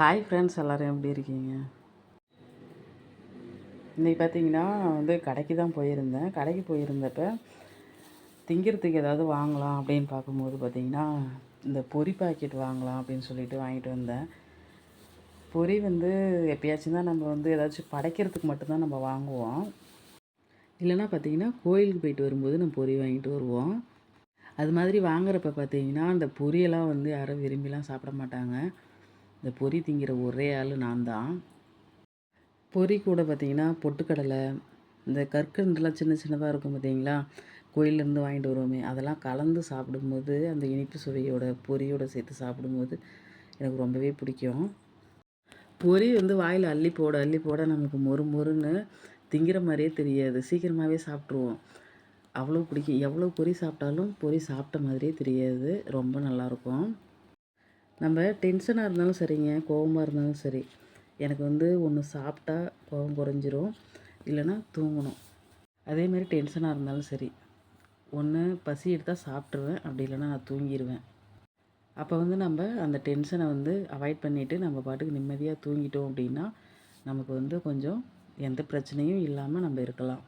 Hi friends எல்லோரும் எப்படி இருக்கீங்க? இன்றைக்கி பார்த்தீங்கன்னா நான் வந்து கடைக்கு தான் போயிருந்தேன். கடைக்கு போயிருந்தப்ப திங்கிறதுக்கு ஏதாவது வாங்கலாம் அப்படின்னு பார்க்கும்போது பார்த்தீங்கன்னா இந்த பொரி பாக்கெட் வாங்கலாம் அப்படின்னு சொல்லிட்டு வாங்கிட்டு வந்தேன். பொரி வந்து எப்பயாச்சும் தான் நம்ம வந்து ஏதாச்சும் படைக்கிறதுக்கு மட்டும்தான் நம்ம வாங்குவோம். இல்லைன்னா பார்த்தீங்கன்னா கோயிலுக்கு போயிட்டு வரும்போது நம்ம பொரி வாங்கிட்டு வருவோம். அது மாதிரி வாங்குறப்ப பார்த்தீங்கன்னா அந்த பொரியெல்லாம் வந்து யாரும் விரும்பிலாம் சாப்பிட மாட்டாங்க. இந்த பொரி திங்கிற ஒரே ஆள் நான் தான். பொரி கூட பார்த்தீங்கன்னா பொட்டுக்கடலை இந்த கற்கண்டுலாம் சின்ன சின்னதாக இருக்கும் பார்த்தீங்களா? கோயிலேருந்து வாங்கிட்டு வருவோமே அதெல்லாம் கலந்து சாப்பிடும்போது அந்த இனிப்பு சுவையோட பொரியோட சேர்த்து சாப்பிடும்போது எனக்கு ரொம்பவே பிடிக்கும். பொரி வந்து வாயில் அள்ளி போட அள்ளி போட நமக்கு மொறு மொறுன்னு திங்கிற மாதிரியே தெரியாது. சீக்கிரமாகவே சாப்பிட்ருவோம் அவ்வளோ பிடிக்கும். எவ்வளோ பொரி சாப்பிட்டாலும் பொரி சாப்பிட்ட மாதிரியே தெரியாது. ரொம்ப நல்லாயிருக்கும் நம்ம டென்ஷனாக இருந்தாலும் சரிங்க கோவமாக இருந்தாலும் சரி. எனக்கு வந்து ஒன்று சாப்பிட்டா கோவம் குறைஞ்சிரும் இல்லைன்னா தூங்கணும். அதேமாரி டென்ஷனாக இருந்தாலும் சரி. ஒன்று பசி எடுத்தால் சாப்பிட்ருவேன் அப்படி இல்லைன்னா நான் தூங்கிடுவேன் அப்போ வந்து நம்ம அந்த டென்ஷனை வந்து அவாய்ட் பண்ணிவிட்டு நம்ம பாட்டுக்கு நிம்மதியாக தூங்கிட்டோம் அப்படின்னா நமக்கு வந்து கொஞ்சம் எந்த பிரச்சனையும் இல்லாமல் நம்ம இருக்கலாம்.